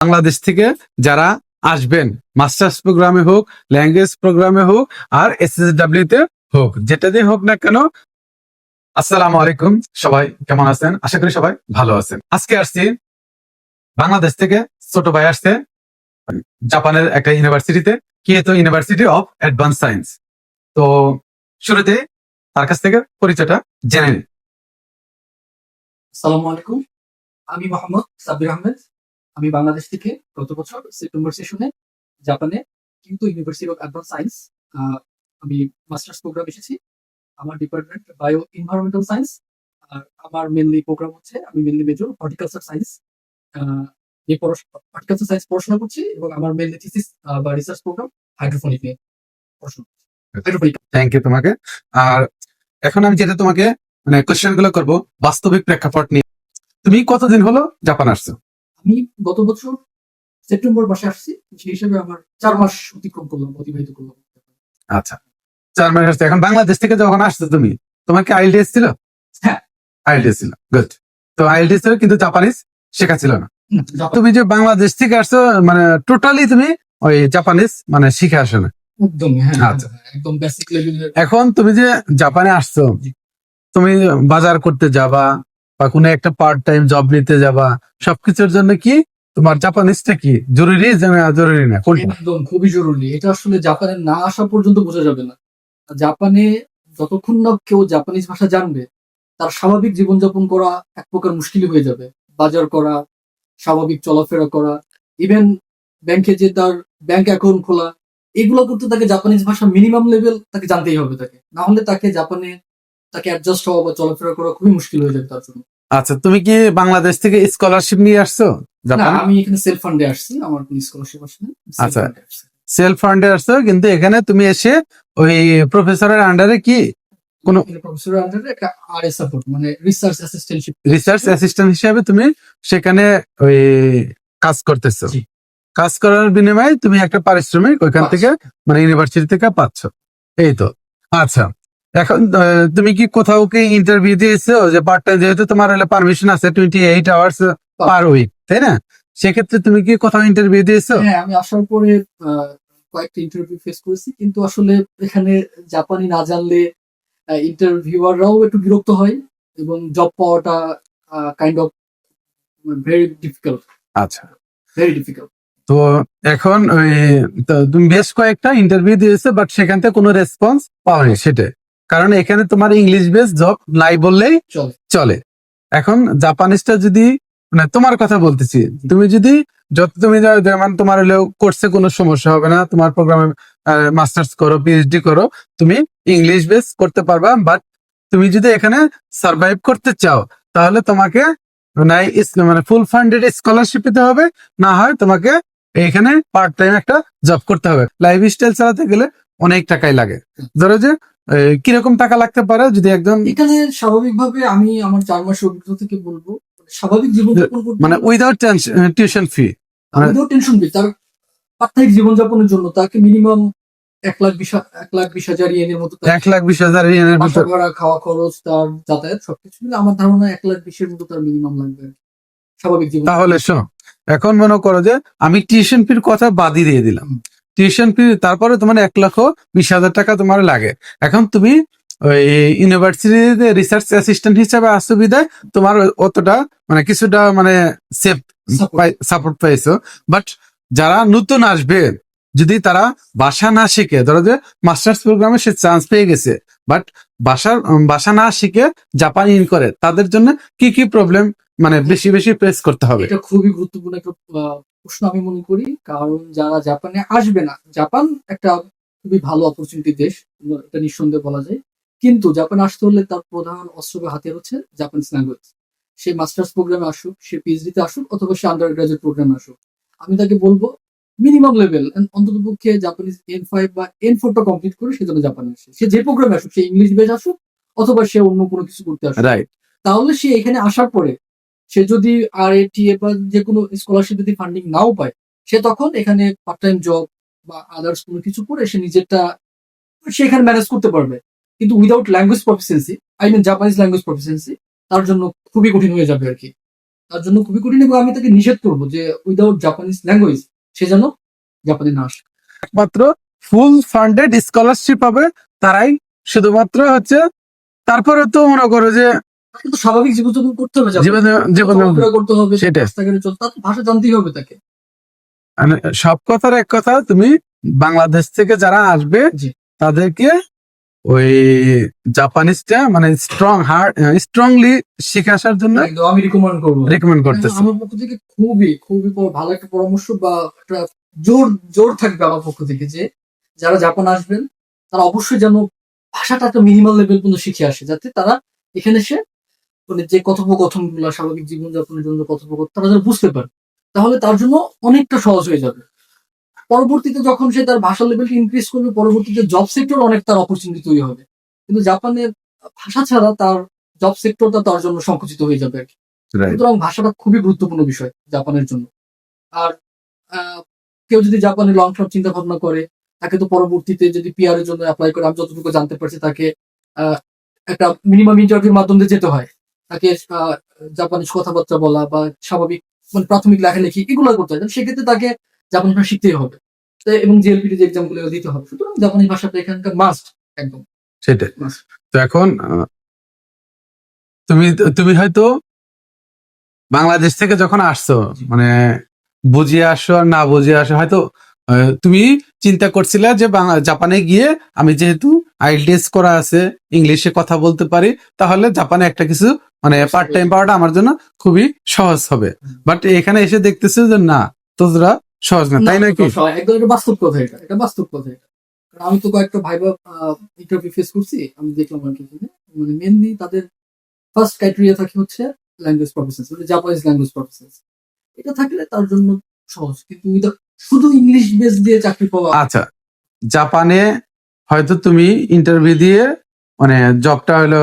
বাংলাদেশ থেকে যারা আসবেন, মাস্টার্স প্রোগ্রামে হোক, ল্যাঙ্গুয়েজ প্রোগ্রামে হোক, আর এসএসডব্লিউ তে হোক যেটাতে হোক না কেন। আসসালামু আলাইকুম, সবাই কেমন আছেন? আশা করি সবাই ভালো আছেন। আজকে আসছি বাংলাদেশ থেকে ছোট ভাই আসছে, জাপানের একটা ইউনিভার্সিটিতে কি Kyoto university of advance science তো শুরুতে তার কাছ থেকে পরিচয়টা জেনে নিই আসসালামু আলাইকুম, আমি মোহাম্মদ সাব্বির আহমেদ আমি বাংলাদেশ থেকে গত বছর সেপ্টেম্বর সেশনে জাপানে কিন্তু ইউনিভার্সিটি অফ অ্যাডভান্স সায়েন্স আমি মাস্টার্স প্রোগ্রাম এসেছি। আমার ডিপার্টমেন্ট বায়ো এনভায়রনমেন্টাল সায়েন্স, আর আমার মেনলি প্রোগ্রাম হচ্ছে, আমি মেনলি মেজর হর্টিকালচার সায়েন্স এই হর্টিকালচার সায়েন্স পড়াশোনা করছি এবং আমার মেনলি থিসিস বা রিসার্চ প্রোগ্রাম হাইড্রোফোনিক নিয়ে পড়াশোনা হাইড্রোফোনিক থ্যাংক ইউ তোমাকে। আর এখন আমি যেটা তোমাকে মানে কোশ্চেনগুলো করব, বাস্তবিক প্রেক্ষাপট নিয়ে। তুমি কতদিন হলো জাপান আসছো? আমি গত বছর সেপ্টেম্বর মাসে আসছি সেই হিসেবে আমার চার মাস অতিক্রম করলাম অতিবাহিত করলাম। আচ্ছা। চার মাস আসছো এখন বাংলাদেশ থেকে যখন আসছো তুমি তোমার কি আইএলটিএস ছিল? হ্যাঁ। আইএলটিএস ছিল গুড তো আইএলটিএস ছিল কিন্তু জাপানিজ শেখা ছিল না। তুমি যে বাংলাদেশ থেকে আসছো মানে টোটালি তুমি ওই জাপানিজ মানে শিখে আসো না। একদম হ্যাঁ আচ্ছা। হ্যাঁ, একদম বেসিক লেভেলের এখন তুমি যে জাপানে আসছো তুমি বাজার করতে যাবা বা কোনো একটা পার্ট টাইম জব নিতে যাবা, সবকিছুর জন্য কি তোমার জাপানিজটা কি জরুরি না জরুরি না? একদম, খুবই জরুরি। এটা আসলে জাপানে না আসা পর্যন্ত বোঝা যাবে না। জাপানে যতক্ষণ না কেউ জাপানিজ ভাষা জানবে, তার স্বাভাবিক জীবনযাপন করা এক প্রকার মুশকিল হয়ে যাবে। বাজার করা, স্বাভাবিক চলাফেরা করা ইভেন ব্যাংকে যে তার ব্যাংক অ্যাকাউন্ট খোলা, এগুলো করতে তাকে জাপানিজ ভাষা মিনিমাম লেভেল তাকে জানতেই হবে তাকে। না হলে তাকে জাপানে তাকে অ্যাডজাস্ট হওয়া বা চলাফেরা করা খুবই মুশকিল হয়ে যাবে তার জন্য। আচ্ছা তুমি কি বাংলাদেশ থেকে স্কলারশিপ নিয়ে আসছো? না আমি এখানে সেলফ ফান্ডে আসছি আমার কোনো স্কলারশিপ আসছে আচ্ছা। সেলফ ফান্ডে আসছো কিন্তু এখানে তুমি এসে ওই প্রফেসরের আন্ডারে কি কোনো- প্রফেসর আন্ডারে একটা আর সাপোর্ট মানে রিসার্চ অ্যাসিস্ট্যান্টশিপ রিসার্চ অ্যাসিস্ট্যান্ট হিসেবে তুমি সেখানে ওই কাজ করতেছো। কাজ করার বিনিময়ে তুমি একটা পারিশ্রমিক ওইখান থেকে মানে ইউনিভার্সিটি থেকে পাচ্ছ। এই তো। আচ্ছা এখন তুমি কি কোথাও কি ইন্টারভিউ দিয়েছ? যে পার্ট টাইম যেহেতু তোমার হলে পারমিশন আছে twenty eight hours per week তাই না? সেক্ষেত্রে তুমি কি কোথাও ইন্টারভিউ দিয়েছ? হ্যাঁ আমি আসার পরে কয়েকটা ইন্টারভিউ ফেস করেছি কিন্তু আসলে এখানে জাপানি না জানলে ইন্টারভিউয়াররাও একটু বিরক্ত হয় এবং জব পাওয়াটা কাইন্ড অফ ভেরি ডিফিকাল্ট আচ্ছা। ভেরি ডিফিকাল্ট তো এখন ওই তুমি বেশ কয়েকটা ইন্টারভিউ দিয়েছ বাট সেখান থেকে কোনো রেসপন্স পাওনি সেটাই। কারণ এখানে তোমার ইংলিশ বেস জব নাই বললেই চলে। এখন জাপানিজটা যদি মানে তোমার কথা বলতেছি তুমি যদি যত তুমি যেমন তোমার হলেও কোর্সে কোনো সমস্যা হবে না তোমার প্রোগ্রামে মাস্টার্স করো পিএইচডি করো তুমি ইংলিশ বেস করতে পারবা বাট তুমি যদি এখানে সার্ভাইভ করতে চাও তাহলে তোমাকে নাই মানে ফুল ফান্ডেড স্কলারশিপ পেতে হবে না হয় তোমাকে এখানে পার্ট টাইম একটা জব করতে হবে। লাইফ স্টাইল চালাতে গেলে অনেক টাকাই লাগে। ধরো যে কীরকম টাকা লাগতে পারে যদি একজন এখানে স্বাভাবিকভাবে আমি আমার চার মাসের অভিজ্ঞতা থেকে বলব স্বাভাবিক জীবনযাপন মানে উইদাউট টিউশন ফি মানে- উইদাউট টেনশন বি তার সাপ্তাহিক জীবনযাপনের জন্য তাকে মিনিমাম এক লাখ বিশ এক লাখ বিশ হাজার ইয়েনের মতো এক লাখ বিশ হাজার ইয়েনের ভিতর ভাড়া খাওয়া খরচ তার যাতায়াত সবকিছু মিলে আমার ধারণা এক লাখ বিশের মতো তার মিনিমাম লাগবে। স্বাভাবিক জীবন তাহলে শোনো এখন মনে করো যে আমি টিউশন ফির কথা বাদই দিয়ে দিলাম। টিউশন ফি তারপরে তোমার এক লক্ষ বিশ হাজার টাকা তোমার লাগে। এখন তুমি ওই ইউনিভার্সিটিতে রিসার্চ অ্যাসিস্ট্যান্ট হিসাবে বিদায় তোমার অতটা মানে কিছুটা মানে সেফ. সাপোর্ট পাইছো। বাট যারা নতুন আসবে যদি তারা বাসা না শিখে ধরো যে মাস্টার্স প্রোগ্রামে সে চান্স পেয়ে গেছে বাট ভাষার বাসা না শিখে জাপান ইন করে তাদের জন্য কি কি প্রবলেম মানে বেশি বেশি প্রেস করতে হবে। এটা খুবই গুরুত্বপূর্ণ একটা প্রশ্ন আমি মনে করি। কারণ যারা জাপানে আসবে না জাপান একটা খুবই ভালো অপরচুনিটি দেশ এটা নিঃসন্দেহে বলা যায়। কিন্তু জাপানে আসতে হলে তার প্রধান অস্ত্র বা হাতিয়ার হচ্ছে জাপানিজ ল্যাঙ্গুয়েজ সে মাস্টার্স প্রোগ্রামে আসুক সে পিএইচডি তে আসুক অথবা সে আন্ডার গ্রাজুয়েট প্রোগ্রামে আসুক। আমি তাকে বলব মিনিমাম লেভেল অন্তত পক্ষে জাপানিজ এন ফাইভ বা এন ফোরটা কমপ্লিট করে সে যেন জাপানে আসে। সে যে প্রোগ্রামে আসুক সে ইংলিশ বেস আসুক অথবা সে অন্য কোনো কিছু করতে আসুক। রাইট তাহলে সে এখানে আসার পরে সে যদি আর এটিএ বা যে কোনো স্কলারশিপ যদি ফান্ডিং নাও পায়, সে তখন এখানে পার্ট টাইম জব বা আদার্স কোনো কিছু করে সে নিজেরটা সে এখানে ম্যানেজ করতে পারবে। কিন্তু without language proficiency I mean Japanese language proficiency তার জন্য খুবই কঠিন হয়ে যাবে আর কি তার জন্য খুবই কঠিন এবং আমি তাকে নিষেধ করব যে উইদাউট জাপানিজ ল্যাঙ্গুয়েজ সে যেন জাপানি না আসে। একমাত্র ফুল ফান্ডেড স্কলারশিপ হবে তারাই, শুধুমাত্র হচ্ছে, তারপরে তো মনে করো যে কিন্তু স্বাভাবিক জীবনযাপন করতে হবে করতে হবে। রাস্তাঘাটে চলতে ভাষা জানতেই হবে তাকে। মানে সব কথার এক কথা তুমি বাংলাদেশ থেকে যারা আসবে তাদেরকে ওই জাপানিজটা মানে স্ট্রং হার্ড স্ট্রংলি শিখে আসার জন্য আমি রিকমেন্ড করব। রেকমেন্ড করতেছি। আমার পক্ষ থেকে খুবই খুবই ভালো একটা পরামর্শ বা একটা জোর জোর থাকবে আমার পক্ষ থেকে যে যারা জাপান আসবেন তারা অবশ্যই যেন ভাষাটা একটা মিনিমাল লেভেল পর্যন্ত শিখে আসে যাতে তারা এখানে এসে মানে যে কথোপকথনগুলো স্বাভাবিক জীবনযাপনের জন্য কথোপকথন তারা যেন বুঝতে পারে তাহলে তার জন্য অনেকটা সহজ হয়ে যাবে। পরবর্তীতে যখন সে তার ভাষা লেভেলটা ইনক্রিজ করবে পরবর্তীতে জব সেক্টর অনেক তার অপরচুনিটি তৈরি হবে। কিন্তু জাপানের ভাষা ছাড়া তার জব সেক্টরটা তার জন্য সংকুচিত হয়ে যাবে আর কি। সুতরাং ভাষাটা খুবই গুরুত্বপূর্ণ বিষয় জাপানের জন্য। আর কেউ যদি জাপানে লং টার্ম চিন্তা ভাবনা করে তাকে তো পরবর্তীতে যদি পিআর এর জন্য অ্যাপ্লাই করে আমি যতটুকু জানতে পারছি তাকে আহ, একটা মিনিমাম ইন্টারভিউর মাধ্যমে দিয়ে যেতে হয়। তাকে জাপানিজ কথাবার্তা বলা বা স্বাভাবিক মানে প্রাথমিক লেখালেখি এগুলো করতে হয়। সেক্ষেত্রে তাকে জাপানি ভাষা শিখতেই হবে। এবং জিএলপিটি যে এক্সামগুলো দিতে হবে। সুতরাং জাপানি ভাষাটা এখানকার মাস্ট একদম। সেটাই। তো এখন তুমি তুমি হয়তো বাংলাদেশ থেকে যখন আসছো মানে বুঝিয়ে আসো আর না বুঝিয়ে আসো হয়তো তুমি চিন্তা করছিলে যে জাপানে গিয়ে আমি যেহেতু আইএলটিএস করা আছে ইংলিশে কথা বলতে পারি তাহলে জাপানে একটা কিছু মানে পার্ট টাইম পাওয়াটা আমার জন্য খুবই সহজ হবে। বাট এখানে এসে দেখতেছে যে না তোরা সহজ না তাই না, নাকি একদম এটা বাস্তব কথা এটা এটা বাস্তব কথা এটা। কারণ আমি তো কয়েকটা ভাইবা ইন্টারভিউ ফেস করছি আমি দেখলাম আর কি মানে মেনলি তাদের ফার্স্ট ক্রাইটেরিয়া থাকে হচ্ছে ল্যাঙ্গুয়েজ প্রফেসেন্স মানে জাপানিজ ল্যাঙ্গুয়েজ প্রফেসেন্স এটা থাকলে তার জন্য সহজ কিন্তু শুধু ইংলিশ বেস দিয়ে চাকরি পাওয়া। আচ্ছা জাপানে হয়তো তুমি ইন্টারভিউ দিয়ে মানে জবটা হলো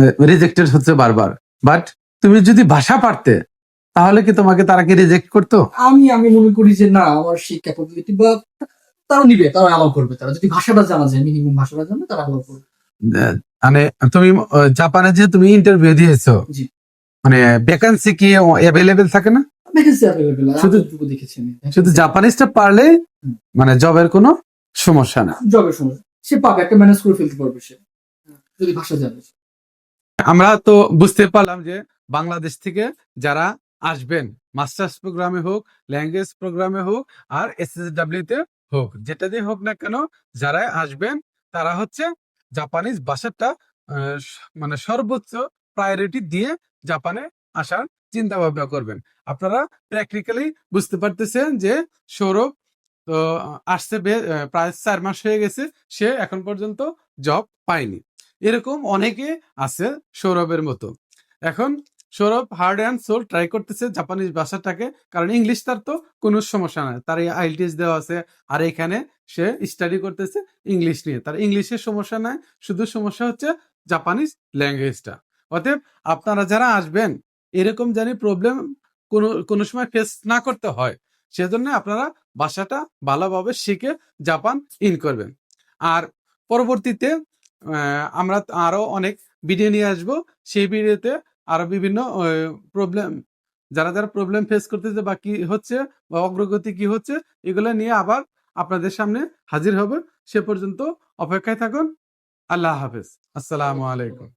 রিজেক্টেড হচ্ছে বারবার। বাট তুমি যদি ভাষা পারতে তাহলে কি তোমাকে তারা কি রিজেক্ট করতো? আমি আমি মনে করি যে না আমার সেই ক্যাপাবিলিটি বা তারা নিবে তারা অ্যালাউ করবে। তারা যদি ভাষাটা জানা যায় মিনিমাম ভাষাটা জানে তারা অ্যালাউ করবে। মানে তুমি জাপানে যে তুমি ইন্টারভিউ দিয়েছ মানে ভ্যাকান্সি কি অ্যাভেলেবেল থাকে না? শুধু- দেখেছি শুধু জাপানিজটা পারলে মানে জবের কোনো সমস্যা না। জবের সময় সে পাবে একটা ম্যানেজ করে ফেলতে পারবে সে। যদি ভাষা জানে। আমরা তো বুঝতে পারলাম যে বাংলাদেশ থেকে যারা আসবেন, মাস্টার্স প্রোগ্রামে হোক, ল্যাঙ্গুয়েজ প্রোগ্রামে হোক আর এসএসডব্লিউ তে হোক, যেটা দিয়ে হোক না কেন যারা আসবেন, তারা হচ্ছে জাপানিজ ভাষাটা মানে সর্বোচ্চ প্রায়োরিটি দিয়ে জাপানে আসার চিন্তা ভাবনা করবেন। আপনারা প্র্যাকটিক্যালি বুঝতে পারতেছেন যে সৌরভ, তো আসছে প্রায় চার মাস হয়ে গেছে, সে এখন পর্যন্ত জব পায়নি। এরকম অনেকে আছে সৌরভের মতো। এখন Sourav hard and soul try করতেছে জাপানিজ ভাষাটাকে, কারণ ইংলিশ তার তো কোনো সমস্যা নাই। তার এই আইএলটিএস দেওয়া আছে, আর এখানে সে স্টাডি করতেছে ইংলিশ নিয়ে। তার ইংলিশের সমস্যা নাই, শুধু সমস্যা হচ্ছে জাপানিজ ল্যাঙ্গুয়েজটা অতএব আপনারা যারা আসবেন, এরকম জানি প্রবলেম কোনো কোনো সময় ফেস না করতে হয়। সেজন্য আপনারা ভাষাটা ভালোভাবে শিখে জাপান ইন করবেন। আর পরবর্তীতে আমরা আরও অনেক ভিডিও নিয়ে আসব। সেই ভিডিওতে আরও বিভিন্ন প্রবলেম যারা যারা প্রবলেম ফেস করতেছে বা কি হচ্ছে বা অগ্রগতি কি হচ্ছে, এগুলো নিয়ে আবার আপনাদের সামনে হাজির হবে। সে পর্যন্ত অপেক্ষায় থাকুন। আল্লাহ হাফেজ। আসসালামু আলাইকুম।